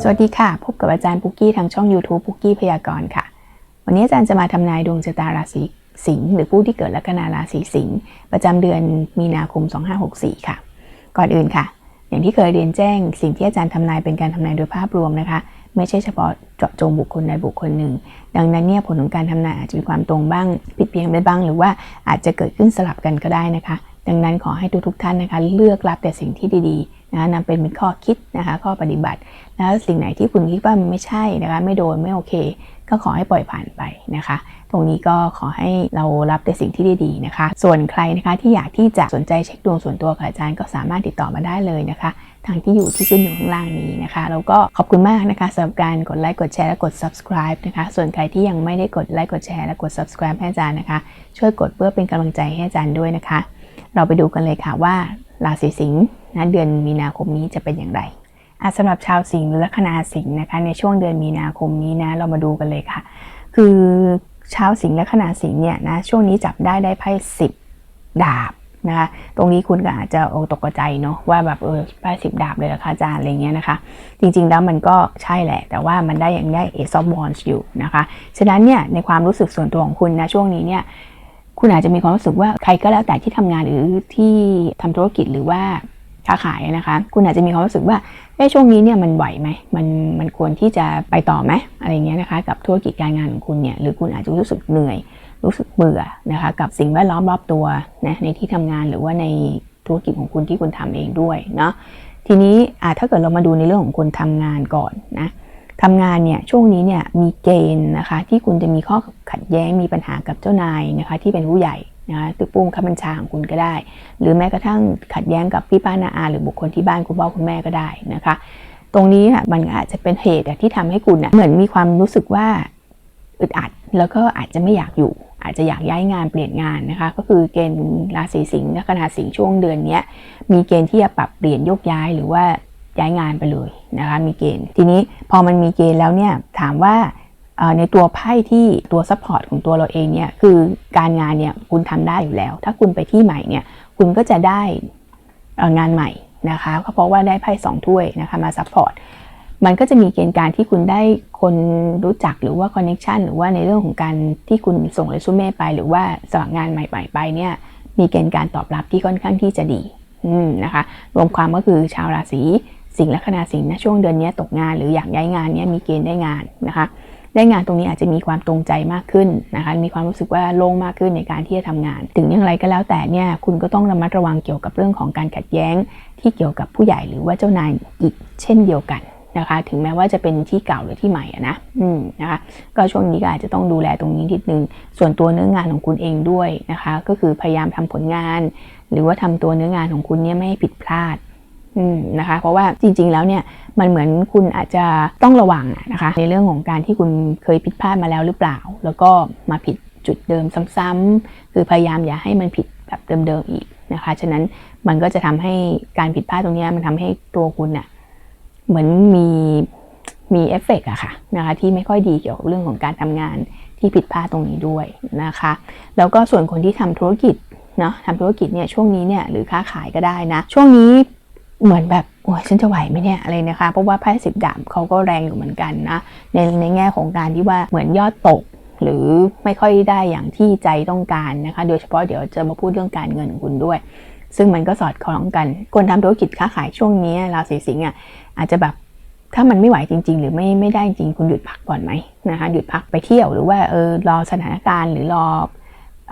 สวัสดีค่ะ พบกับอาจารย์ปุกกี้ทางช่อง YouTube ปุกกี้พยากรณ์ค่ะ วันนี้อาจารย์จะมาทำนายดวงชะตาราศีสิงห์หรือผู้ที่เกิดลัคนาราศีสิงห์ประจำเดือนมีนาคม 2564 ค่ะ ก่อนอื่นค่ะ อย่างที่เคยเรียนแจ้ง สิ่งที่อาจารย์ทำนายเป็นการทำนายโดยภาพรวมนะคะ ไม่ใช่เฉพาะเจาะจงบุคคลใดบุคคลหนึ่ง ดังนั้นเนี่ยผลของการทำนายอาจจะมีความตรงบ้างผิดเพี้ยงไปบ้าง หรือว่าอาจจะเกิดขึ้นสลับกันก็ได้นะคะ ดังนั้นขอให้ทุกทุกท่านนะคะ เลือกรับแต่สิ่งที่ดีๆ นะคะนำเป็นข้อคิดนะคะข้อปฏิบัติ แล้วสิ่งไหนที่คุณคิดว่ามันไม่ใช่นะคะไม่โดนไม่โอเค ก็ขอให้ปล่อยผ่านไปนะคะ ตรงนี้ก็ขอให้เรารับแต่สิ่งที่ดีๆนะคะ ส่วนใครนะคะที่อยากที่จะสนใจเช็คดวงส่วนตัวกับอาจารย์ก็สามารถติดต่อมาได้เลยนะคะ ทางที่อยู่ที่ขึ้นอยู่ข้างล่างนี้นะคะ แล้วก็ขอบคุณมากนะคะสำหรับการกดไลค์กดแชร์และกด subscribe นะคะ ส่วนใครที่ยังไม่ได้กดไลค์กดแชร์และกด subscribe ให้อาจารย์นะคะ ช่วยกดเพื่อเป็นกำลังใจให้อาจารย์ด้วยนะคะ เราไปดูกันเลยค่ะว่าราศีสิงห์ นะเดือนมีนาคมนี้จะเป็นอย่างไรสำหรับชาวสิงห์หรือลัคนาสิงห์นะคะ ในช่วงเดือนมีนาคมนี้นะเรามาดูกันเลยค่ะ คือชาวสิงห์และขนาสิงห์เนี่ยนะช่วงนี้จับได้ได้ไพ่สิบดาบนะคะตรงนี้คุณก็อาจจะตกใจเนาะว่าแบบเออไพ่สิบดาบเลยรอคะอาจารย์อะไรเงี้ยนะคะ จริงๆแล้วมันก็ใช่แหละ แต่ว่ามันได้ยังได้เอซอฟวอนอยู่นะคะฉะนั้นเนี่ยในความรู้สึกส่วนตัวของคุณนะช่วงนี้เนี่ยคุณอาจจะมีความรู้สึกว่าใครก็แล้วแต่ที่ทำงานหรือที่ทำธุรกิจหรือว่า ค้าขายนะคะ คุณอาจจะมีความรู้สึกว่าเอ้ช่วงนี้เนี่ยมันไหวไหมมันมันควรที่จะไปต่อไหมอะไรเงี้ยนะคะกับธุรกิจการงานของคุณเนี่ยหรือคุณอาจจะรู้สึกเหนื่อย รู้สึกเบื่อนะคะกับสิ่งแวดล้อมรอบตัวนะในที่ทำงานหรือว่าในธุรกิจของคุณที่คุณทำเองด้วยเนาะทีนี้ถ้าเกิดเรามาดูในเรื่องของคนทำงานก่อนนะทำงานเนี่ยช่วงนี้เนี่ยมีเกณฑ์นะคะที่คุณจะมีข้อขัดแย้งมีปัญหากับเจ้านายนะคะที่เป็นผู้ใหญ่ นะตึกปุ้งคับบัญชาของคุณก็ได้ หรือแม้กระทั่งขัดแย้งกับพี่ป้านาอา หรือบุคคลที่บ้านคุณพ่อคุณแม่ก็ได้นะคะ ตรงนี้มันอาจจะเป็นเหตุที่ทำให้คุณเหมือนมีความรู้สึกว่าอึดอัด แล้วก็อาจจะไม่อยากอยู่ อาจจะอยากย้ายงานเปลี่ยนงานนะคะ ก็คือเกณฑ์ราศีสิงห์ละคณะสิงห์ช่วงเดือนนี้มีเกณฑ์ที่จะปรับเปลี่ยนโยกย้ายหรือว่าย้ายงานไปเลยนะคะ มีเกณฑ์ทีนี้พอมันมีเกณฑ์แล้วเนี่ยถามว่า ในตัวไพ่ที่ตัวซัพพอร์ตของตัวเราเองเนี่ยคือการงานเนี่ยคุณทำได้อยู่แล้ว ถ้าคุณไปที่ใหม่เนี่ยคุณก็จะได้งานใหม่นะคะก็เพราะว่าได้ไพ่สองถ้วยนะคะมาซัพพอร์ตมันก็จะมีเกณฑ์การที่คุณได้คนรู้จักหรือว่าคอนเน็ชันหรือว่าในเรื่องของการที่คุณส่งเรซูเม่ไป หรือว่าสมัครงานใหม่ ๆ ไปเนี่ยมีเกณฑ์การตอบรับที่ค่อนข้างที่จะดีนะคะรวมความก็คือชาวราศีสิงห์และคณาสิงห์นะช่วงเดือนนี้ตกงานหรืออยากย้ายงานเนี่ยมีเกณฑ์ได้งานนะคะ ได้งานตรงนี้อาจจะมีความตรงใจมากขึ้นนะคะมีความรู้สึกว่าโล่งมากขึ้นในการที่จะทำงาน ถึงอย่างไรก็แล้วแต่เนี่ยคุณก็ต้องระมัดระวังเกี่ยวกับเรื่องของการขัดแย้ง ที่เกี่ยวกับผู้ใหญ่หรือว่าเจ้านายอีกเช่นเดียวกันนะคะถึงแม้ว่าจะเป็นที่เก่าหรือที่ใหม่นะอืมนะคะก็ช่วงนี้ก็อาจจะต้องดูแลตรงนี้นิดนึง ส่วนตัวเนื้องานของคุณเองด้วยนะคะ ก็คือพยายามทำผลงาน หรือว่าทำตัวเนื้องานของคุณเนี่ยไม่ให้ผิดพลาด นะคะเพราะว่าจริง ๆ แล้วเนี่ยมันเหมือนคุณอาจจะต้องระวังนะคะในเรื่องของการที่คุณเคยผิดพลาดมาแล้วหรือเปล่า แล้วก็มาผิดจุดเดิมซ้ำๆคือพยายามอย่าให้มันผิดแบบเดิมๆอีกนะคะฉะนั้นมันก็จะทำให้การผิดพลาดตรงนี้มันทำให้ตัวคุณเน่ยเหมือนมีมีเอฟเฟกอะค่ะนะคะที่ไม่ค่อยดีเกี่ยวกับเรื่องของการทำงานที่ผิดพลาดตรงนี้ด้วยนะคะ แล้วก็ส่วนคนที่ทำธุรกิจเนาะทำธุรกิจเนี่ยช่วงนี้เนี่ยหรือค้าขายก็ได้นะ ช่วงนี้ เหมือนแบบโอ้ยฉันจะไหวไหมเนี่ยอะไรนะคะ เพราะว่าไพ่สิบดาบเขาก็แรงอยู่เหมือนกันนะ ในในแง่ของการที่ว่าเหมือนยอดตกหรือไม่ค่อยได้อย่างที่ใจต้องการนะคะ โดยเฉพาะเดี๋ยวจะมาพูดเรื่องการเงินของคุณด้วย ซึ่งมันก็สอดคล้องกัน คนทำธุรกิจค้าขายช่วงนี้ราศีสิงห์อะอาจจะแบบถ้ามันไม่ไหวจริง ๆ หรือไม่ไม่ได้จริงคุณหยุดพักก่อนไหมนะคะหยุดพักไปเที่ยวหรือว่าเออรอสถานการณ์หรือรอ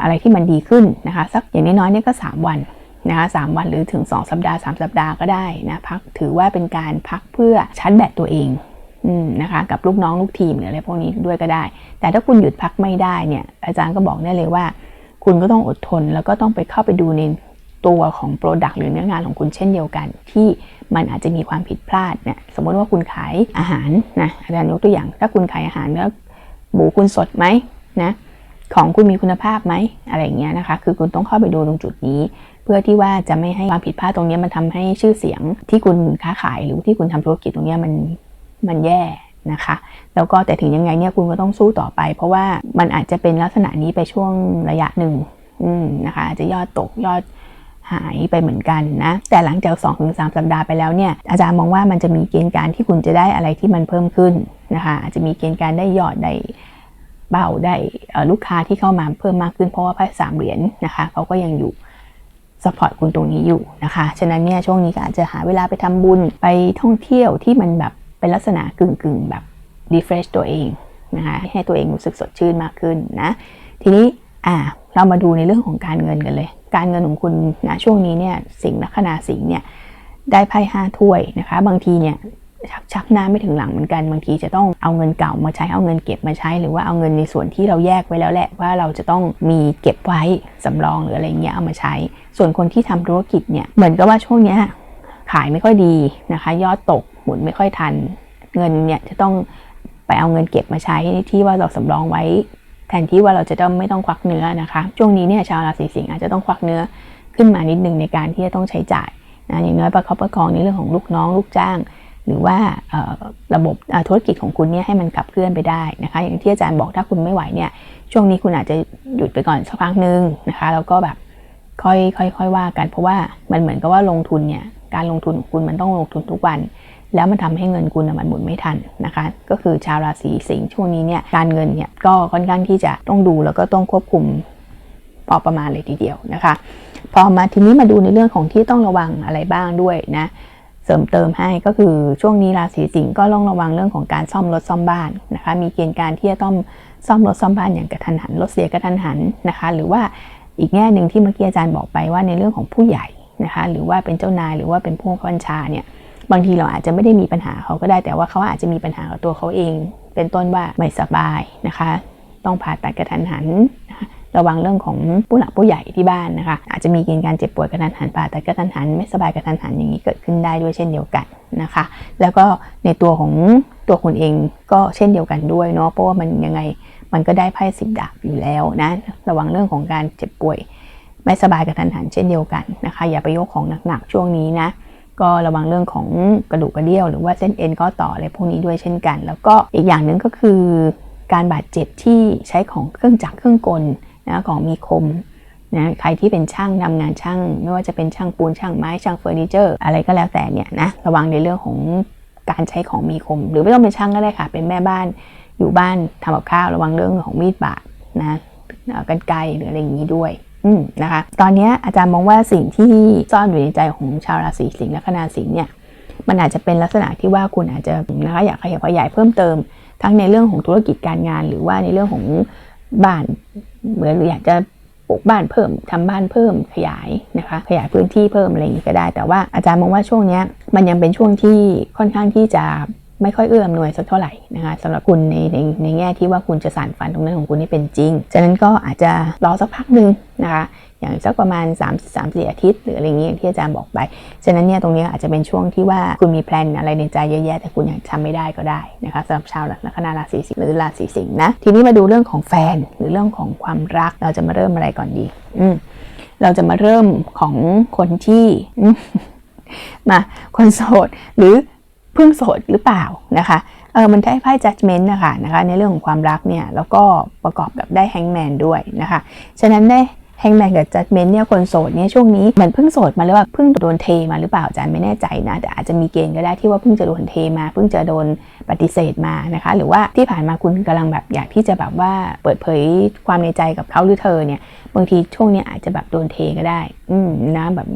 อะไรที่มันดีขึ้นนะคะ สักอย่างน้อยๆเนี่ยก็ 3 วัน นะคะสวันหรือถึง 2 สัปดาห์ 3 สัปดาห์ก็ได้นะพักถือว่าเป็นการพักเพื่อชาร์จแบตตัวเองนะคะกับลูกน้องลูกทีมหรืออะไรพวกนี้ด้วยก็ได้ แต่ถ้าคุณหยุดพักไม่ได้เนี่ยอาจารย์ก็บอกได้เลยว่า คุณก็ต้องอดทนแล้วก็ต้องไปเข้าไปดูในตัวของโปรดักต์หรือเนื้องานของคุณเช่นเดียวกัน ที่มันอาจจะมีความผิดพลาดเนี่ยสมมติว่าคุณขายอาหารนะอาจารย์ยกตัวอย่าง ถ้าคุณขายอาหารแล้วหมูคุณสดไหมนะของคุณมีคุณภาพไหมอะไรอย่างเงี้ยนะคะ คือคุณต้องเข้าไปดูตรงจุดนี้ เพื่อที่ว่าจะไม่ให้ความผิดพลาดตรงนี้มันทำให้ชื่อเสียงที่คุณค้าขายหรือที่คุณทำธุรกิจตรงนี้มันมันแย่นะคะ แล้วก็แต่ถึงยังไงเนี่ยคุณก็ต้องสู้ต่อไป เพราะว่ามันอาจจะเป็นลักษณะนี้ไปช่วงระยะหนึ่งนะคะอาจจะยอดตกยอดหายไปเหมือนกันนะ แต่หลังจาก2-3สัปดาห์ไปแล้วเนี่ย อาจารย์มองว่ามันจะมีเกณฑ์การที่คุณจะได้อะไรที่มันเพิ่มขึ้นนะคะอาจจะมีเกณฑ์การได้ยอดได้เบาได้ลูกค้าที่เข้ามาเพิ่มมากขึ้นเพราะว่าไพ่สามเหรียญนะคะเขาก็ยังอยู่ สปอร์ตคุณตรงนี้อยู่นะคะ ฉะนั้นเนี่ยช่วงนี้ก็อาจจะหาเวลาไปทำบุญไปท่องเที่ยวที่มันแบบเป็นลักษณะกึ่งๆแบบรีเฟรชตัวเองนะคะให้ตัวเองรู้สึกสดชื่นมากขึ้นนะ ทีนี้อ่าเรามาดูในเรื่องของการเงินกันเลย การเงินของคุณนะช่วงนี้เนี่ยสิงห์ลัคนาสิงห์เนี่ยได้ไพ่ห้าถ้วยนะคะ บางทีเนี่ย ชักชักหน้าไม่ถึงหลังเหมือนกันบางทีจะต้องเอาเงินเก่ามาใช้เอาเงินเก็บมาใช้ หรือว่าเอาเงินในส่วนที่เราแยกไว้แล้วแหละว่าเราจะต้องมีเก็บไว้สำรองหรืออะไรเงี้ยเอามาใช้ ส่วนคนที่ทำธุรกิจเนี่ยเหมือนกับว่าช่วงเนี้ยขายไม่ค่อยดีนะคะ ยอดตกหมุนไม่ค่อยทัน เงินเนี่ยจะต้องไปเอาเงินเก็บมาใช้ที่ว่าเราสำรองไว้ แทนที่ว่าเราจะต้องไม่ต้องควักเนื้อนะคะ ช่วงนี้เนี่ยชาวราศีสิงห์อาจจะต้องควักเนื้อขึ้นมานิดนึงในการที่จะต้องใช้จ่ายนะอย่างน้อยประคับประคองในเรื่องของลูกน้องลูกจ้าง หรือว่าระบบธุรกิจของคุณเนี่ยให้มันขับเคลื่อนไปได้นะคะ อย่างที่อาจารย์บอกถ้าคุณไม่ไหวเนี่ยช่วงนี้คุณอาจจะหยุดไปก่อนสักพักนึงนะคะแล้วก็แบบค่อยค่อยค่อยว่ากัน เพราะว่ามันเหมือนกับว่าลงทุนเนี่ยการลงทุนของคุณมันต้องลงทุนทุกวัน แล้วมันทำให้เงินคุณมันหมุนไม่ทันนะคะ ก็คือชาวราศีสิงห์ช่วงนี้เนี่ยการเงินเนี่ยก็ค่อนข้างที่จะต้องดูแล้วก็ต้องควบคุมพอประมาณเลยทีเดียวนะคะ พอมาทีนี้มาดูในเรื่องของที่ต้องระวังอะไรบ้างด้วยนะ เสริมเติมให้ก็คือช่วงนี้ราศีสิงห์ก็ต้องระวังเรื่องของการซ่อมรถซ่อมบ้านนะคะ มีเกณฑ์การที่จะต้องซ่อมรถซ่อมบ้านอย่างกระทันหันรถเสียกระทันหันนะคะ หรือว่าอีกแง่หนึ่งที่เมื่อกี้อาจารย์บอกไปว่าในเรื่องของผู้ใหญ่นะคะ หรือว่าเป็นเจ้านายหรือว่าเป็นผู้บัญชาเนี่ยบางทีเราอาจจะไม่ได้มีปัญหาเขาก็ได้แต่ว่าเขาอาจจะมีปัญหากับตัวเขาเอง เป็นต้นว่าไม่สบายนะคะ ต้องผ่าตัดกระทันหัน ระวังเรื่องของผู้หลักผู้ใหญ่ที่บ้านนะคะ อาจจะมีเกณฑ์การเจ็บป่วยกระทันหันผ่าตัดกระทันหันไม่สบายกระทันหันอย่างนี้เกิดขึ้นได้ด้วยเช่นเดียวกันนะคะ แล้วก็ในตัวของตัวคุณเองก็เช่นเดียวกันด้วยเนาะเพราะว่ามันยังไงมันก็ได้ไพ่สิบดาบอยู่แล้วนะระวังเรื่องของการเจ็บป่วย ไม่สบายกระทันหันเช่นเดียวกันนะคะ อย่าไปยกของหนักๆช่วงนี้นะก็ระวังเรื่องของกระดูกกระเดี่ยว หรือว่าเส้นเอ็นก็ต่ออะไรพวกนี้ด้วยเช่นกัน แล้วก็อีกอย่างหนึ่งก็คือ การบาดเจ็บที่ใช้ของเครื่องจักรเครื่องกล นะของมีคมนะใครที่เป็นช่างทำงานช่าง ไม่ว่าจะเป็นช่างปูนช่างไม้ช่างเฟอร์นิเจอร์ อะไรก็แล้วแต่เนี่ยนะระวังในเรื่องของการใช้ของมีคม หรือไม่ต้องเป็นช่างก็ได้ค่ะ เป็นแม่บ้านอยู่บ้านทำกับข้าวระวังเรื่องของมีดบาดนะกันไกลหรืออะไรอย่างนี้ด้วยอืมนะคะ ตอนนี้อาจารย์มองว่าสิ่งที่ซ่อนอยู่ในใจของชาวราศีสิงห์และคณาสิงห์เนี่ยมันอาจจะเป็นลักษณะที่ว่าคุณอาจจะนะคะอยากขยับขยายเพิ่มเติม ทั้งในเรื่องของธุรกิจการงาน หรือว่าในเรื่องของบ้าน เหมือนอยากจะปลูกบ้านเพิ่มทำบ้านเพิ่มขยายนะคะ ขยายพื้นที่เพิ่มอะไรอย่างนี้ก็ได้ แต่ว่าอาจารย์มองว่าช่วงนี้มันยังเป็นช่วงที่ค่อนข้างที่จะ ไม่ค่อยเอื้ออำนวยสักเท่าไหร่นะคะสำหรับคุณในในในแง่ที่ว่าคุณจะสานฝันตรงนั้นของคุณให้เป็นจริง ฉะนั้นก็อาจจะรอสักพักหนึ่งนะคะอย่างสักประมาณ 3 3 4อาทิตย์หรืออะไรเงี้ยที่อาจารย์บอกไป ฉะนั้นเนี่ยตรงนี้อาจจะเป็นช่วงที่ว่าคุณมีแพลนอะไรในใจเยอะแยะแต่คุณยังทำไม่ได้ก็ได้นะคะสำหรับชาวลัคนาราศีสิงห์หรือราศีสิงห์นะ ทีนี้มาดูเรื่องของแฟนหรือเรื่องของความรักเราจะมาเริ่มอะไรก่อนดี อืมเราจะมาเริ่มของคนที่มาคนโสดหรือ เพิ่งโสดหรือเปล่านะคะเออมันได้ไพ่ judgment นะคะนะคะในเรื่องของความรักเนี่ยแล้วก็ประกอบกับได้แฮงแมนด้วยนะคะ ฉะนั้นได้ แฮงแมนกับ judgment เนี่ยคนโสดเนี่ยช่วงนี้เหมือนเพิ่งโสดมาหรือว่าเพิ่งโดนเทมาหรือเปล่าอาจารย์ไม่แน่ใจนะแต่อาจจะมีเกณฑ์ก็ได้ที่ว่าเพิ่งจะโดนเทมาเพิ่งจะโดนปฏิเสธมานะคะ หรือว่าที่ผ่านมาคุณกำลังแบบอยากที่จะแบบว่าเปิดเผยความในใจกับเขาหรือเธอเนี่ยบางทีช่วงนี้อาจจะแบบโดนเทก็ได้ อืมนะแบบ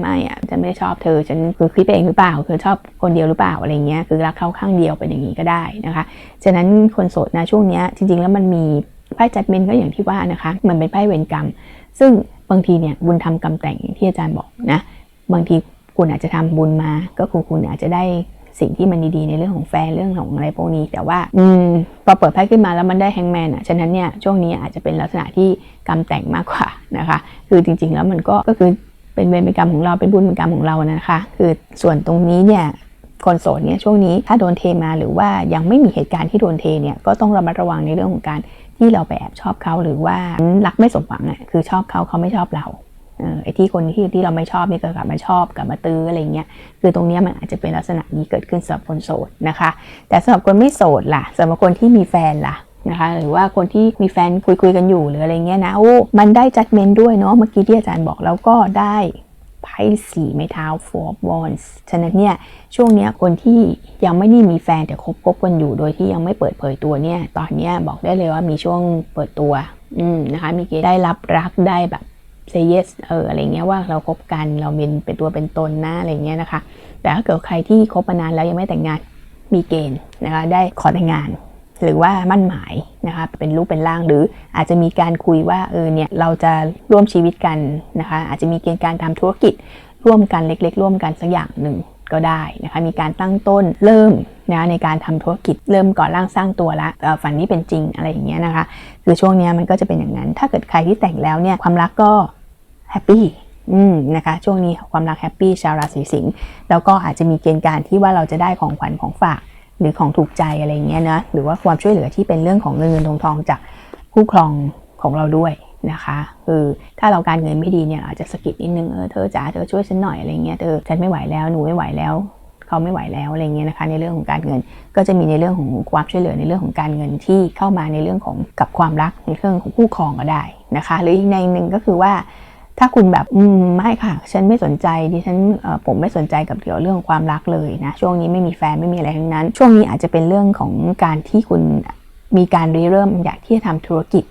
ไม่อะจะไม่ชอบเธอฉันคือคิดเองหรือเปล่าคือชอบคนเดียวหรือเปล่าอะไรเงี้ยคือรักเขาข้างเดียวเป็นอย่างนี้ก็ได้นะคะฉะนั้นคนโสดนะช่วงนี้จริง ๆ แล้วมันมีไพ่จัดเมนก็อย่างที่ว่านะคะมันเป็นไพ่เวรกรรม ซึ่งบางทีเนี่ยบุญทำกรรมแต่งอย่างที่อาจารย์บอกนะบางทีคุณอาจจะทำบุญมา ก็คือคุณอาจจะได้สิ่งที่มันดีๆในเรื่องของแฟนเรื่องของอะไรพวกนี้ แต่ว่า อืมพอเปิดไพ่ขึ้นมาแล้วมันได้แฮงแมนอะฉะนั้นเนี่ยช่วงนี้อาจจะเป็นลักษณะที่กรรมแต่งมากกว่านะคะ คือจริง ๆ แล้วมันก็ก็คือเป็นเวรเป็นกรรมของเราเป็นบุญเป็นกรรมของเรานะคะ คือส่วนตรงนี้เนี่ยคนโสดเนี่ยช่วงนี้ถ้าโดนเทมาหรือว่ายังไม่มีเหตุการณ์ที่โดนเทเนี่ยก็ต้องระมัดระวังในเรื่องของการ ที่เราไปแอบชอบเขาหรือว่ารักไม่สมหวังอะคือชอบเขาเขาไม่ชอบเราไอ้ที่คนที่ที่เราไม่ชอบนี่ก็กลับมาชอบกลับมาตื้ออะไรเงี้ยคือตรงนี้มันอาจจะเป็นลักษณะนี้เกิดขึ้นสำหรับคนโสดนะคะ แต่สำหรับคนไม่โสดล่ะสำหรับคนที่มีแฟนล่ะนะคะหรือว่าคนที่มีแฟนคุยคุยกันอยู่หรืออะไรเงี้ยนะโอ้มันได้จัดเมนด้วยเนาะเมื่อกี้ที่อาจารย์บอกแล้วก็ได้ ไพ่สี่ไม้เท้า four of wands ฉะนั้นเนี่ยช่วงเนี้ยคนที่ยังไม่ได้มีแฟนแต่คบคบกันอยู่โดยที่ยังไม่เปิดเผยตัวเนี่ยตอนเนี้ยบอกได้เลยว่ามีช่วงเปิดตัวอืมนะคะมีเกณฑ์ได้รับรักได้แบบ say yes เอออะไรเงี้ยว่าเราคบกันเราเป็นเป็นตัวเป็นตนนะอะไรเงี้ยนะคะ แต่ถ้าเกิดใครที่คบมานานแล้วยังไม่แต่งงานมีเกณฑ์นะคะได้ขอแต่งงาน หรือว่ามั่นหมายนะคะเป็นรูปเป็นร่างหรืออาจจะมีการคุยว่าเออเนี่ยเราจะร่วมชีวิตกันนะคะอาจจะมีเกณฑ์การทำธุรกิจร่วมกันเล็ก ๆ ร่วมกันสักอย่างหนึ่งก็ได้นะคะมีการตั้งต้นเริ่มนะในการทำธุรกิจเริ่มก่อร่างสร้างตัวละฝันนี้เป็นจริงอะไรอย่างเงี้ยนะคะคือช่วงนี้มันก็จะเป็นอย่างนั้น ถ้าเกิดใครที่แต่งแล้วเนี่ยความรักก็แฮปปี้อืมนะคะช่วงนี้ความรักแฮปปี้ชาวราศีสิงห์แล้วก็อาจจะมีเกณฑ์การที่ว่าเราจะได้ของขวัญของฝาก หรือของถูกใจอะไรเงี้ยนะหรือว่าความช่วยเหลือที่เป็นเรื่องของเงินเงินทองทองจากคู่ครองของเราด้วยนะคะคือถ้าเราการเงินไม่ดีเนี่ยอาจจะสะกิดนิดนึงเออเธอจ๋าเธอช่วยฉันหน่อยอะไรเงี้ยเธอฉันไม่ไหวแล้วหนูไม่ไหวแล้วเขาไม่ไหวแล้วอะไรเงี้ยนะคะในเรื่องของการเงิน ก็จะมีในเรื่องของความช่วยเหลือในเรื่องของการเงินที่เข้ามาในเรื่องของกับความรักในเรื่องของคู่ครองก็ได้นะคะ หรืออีกในหนึ่งก็คือว่า ถ้าคุณแบบอืมไม่ค่ะ ฉันไม่สนใจดิฉันผมไม่สนใจกับเกี่ยวเรื่องความรักเลยนะ ช่วงนี้ไม่มีแฟนไม่มีอะไรทั้งนั้น ช่วงนี้อาจจะเป็นเรื่องของการที่คุณมีการริเริ่มอยากที่จะทำธุรกิจ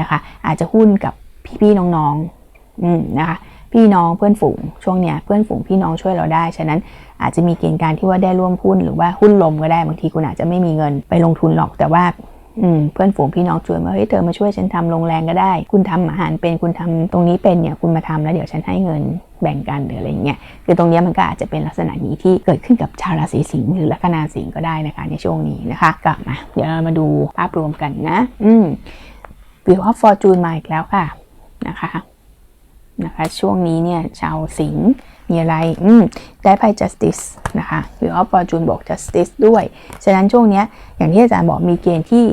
นะคะ อาจจะหุ้นกับพี่ๆน้องๆอืมนะคะพี่น้องเพื่อนฝูงช่วงเนี้ยเพื่อนฝูงพี่น้องช่วยเราได้ ฉะนั้นอาจจะมีเกณฑ์การที่ว่าได้ร่วมหุ้นหรือว่าหุ้นลมก็ได้บางทีคุณอาจจะไม่มีเงินไปลงทุนหรอก แต่ว่า เพื่อนฝูงพี่น้องชวนว่าเฮ้ยเธอมาช่วยฉันทำโรงแรมก็ได้ คุณทำอาหารเป็นคุณทำตรงนี้เป็นเนี่ยคุณมาทำแล้วเดี๋ยวฉันให้เงินแบ่งกันหรืออะไรเงี้ยคือตรงนี้มันก็อาจจะเป็นลักษณะนี้ที่เกิดขึ้นกับชาวราศีสิงห์หรือลัคนาสิงห์ก็ได้นะคะในช่วงนี้นะคะกลับมาเดี๋ยวเรามาดูภาพรวมกันนะ อืมวิวออฟฟอร์จูนมาอีกแล้วค่ะนะคะนะคะ ช่วงนี้เนี่ยชาวสิงห์ มีอะไรอืมได้ไพ่ justice นะคะ Wheel of Fortune บอก justice ด้วย ฉะนั้นช่วงนี้อย่างที่อาจารย์บอกมีเกณฑ์ที่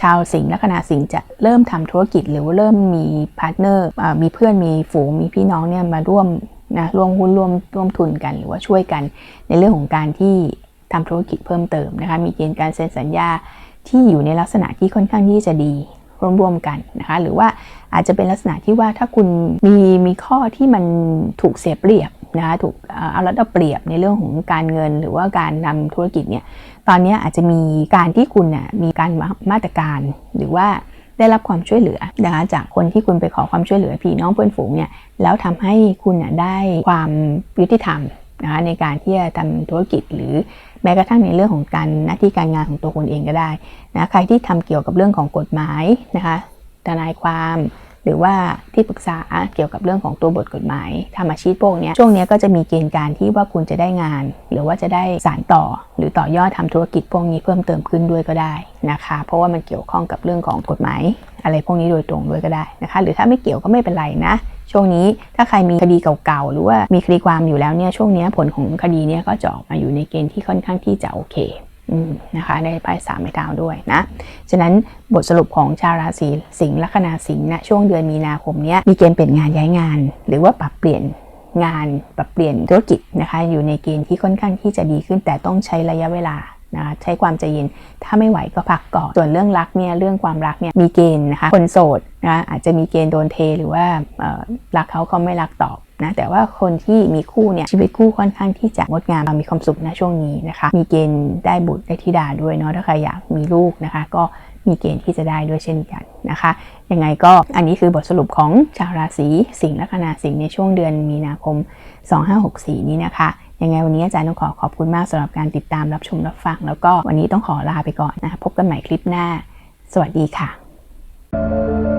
ชาวสิงห์ลัคนาสิงห์จะเริ่มทำธุรกิจหรือว่าเริ่มมีพาร์ทเนอร์มีเพื่อนมีฝูงมีพี่น้องเนี่ยมาร่วมนะร่วมหุ้นร่วมร่วมทุนกันหรือว่าช่วยกันในเรื่องของการที่ทำธุรกิจเพิ่มเติมนะคะมีเกณฑ์การเซ็นสัญญาที่อยู่ในลักษณะที่ค่อนข้างที่จะดีร่วมๆกันนะคะหรือว่าอาจจะเป็นลักษณะที่ว่าถ้าคุณมีมีข้อที่มันถูกเสียเปรียบ นะคะถูกเอารัดเอาเปรียบในเรื่องของการเงิน หรือว่าการนำธุรกิจเนี่ยตอนนี้อาจจะมีการที่คุณน่ยมีการมาตรการหรือว่าได้รับความช่วยเหลือนะคะจากคนที่คุณไปขอความช่วยเหลือพี่น้องเพื่อนฝูงเนี่ยแล้วทำให้คุณน่ยได้ความยุติธรรมนะคะในการที่จะทำธุรกิจหรือแม้กระทั่งในเรื่องของการหน้าที่การงานของตัวคุณเองก็ได้นะใครที่ทำเกี่ยวกับเรื่องของกฎหมายนะคะทนายความ หรือว่าที่ปรึกษาเกี่ยวกับเรื่องของตัวบทกฎหมายทำอาชีพพวกนี้ช่วงนี้ก็จะมีเกณฑ์การที่ว่าคุณจะได้งาน หรือว่าจะได้สารต่อ หรือต่อยอดทำธุรกิจพวกนี้เพิ่มเติมขึ้นด้วยก็ได้นะคะ เพราะว่ามันเกี่ยวข้องกับเรื่องของกฎหมาย อะไรพวกนี้โดยตรงด้วยก็ได้นะคะ หรือถ้าไม่เกี่ยวก็ไม่เป็นไรนะช่วงนี้ถ้าใครมีคดีเก่าๆ หรือว่ามีคดีความอยู่แล้วเนี่ยช่วงนี้ผลของคดีเนี้ก็จะออกมาอยู่ในเกณฑ์ที่ค่อนข้างที่จะโอเค นะคะได้ไพ่สามไม้เท้าด้วยนะ ฉะนั้นบทสรุปของชาวราศีสิงห์ลัคนาสิงห์นะช่วงเดือนมีนาคมนี้มีเกณฑ์เปลี่ยนงานย้ายงาน หรือว่าปรับเปลี่ยนงานปรับเปลี่ยนธุรกิจนะคะอยู่ในเกณฑ์ที่ค่อนข้างที่จะดีขึ้น แต่ต้องใช้ระยะเวลานะใช้ความใจเย็น ถ้าไม่ไหวก็พักก่อน ส่วนเรื่องรักเนี่ย เรื่องความรักเนี่ย มีเกณฑ์นะคะ คนโสดนะอาจจะมีเกณฑ์โดนเทหรือว่ารักเขาเขาไม่รักตอบ นะแต่ว่าคนที่มีคู่เนี่ยชีวิตคู่ค่อนข้างที่จะงดงามมีความสุขนะช่วงนี้นะคะ มีเกณฑ์ได้บุตรได้ธิดาด้วยเนาะถ้าใครอยากมีลูกนะคะ ก็มีเกณฑ์ที่จะได้ด้วยเช่นกันนะคะยังไงก็อันนี้คือบทสรุปของชาวราศีสิงห์และคณาสิงห์ในช่วงเดือนมีนาคม 2564 นี้นะคะยังไงวันนี้อาจารย์ต้องขอขอบคุณมากสำหรับการติดตามรับชมรับฟัง แล้วก็วันนี้ต้องขอลาไปก่อนนะคะพบกันใหม่คลิปหน้า สวัสดีค่ะ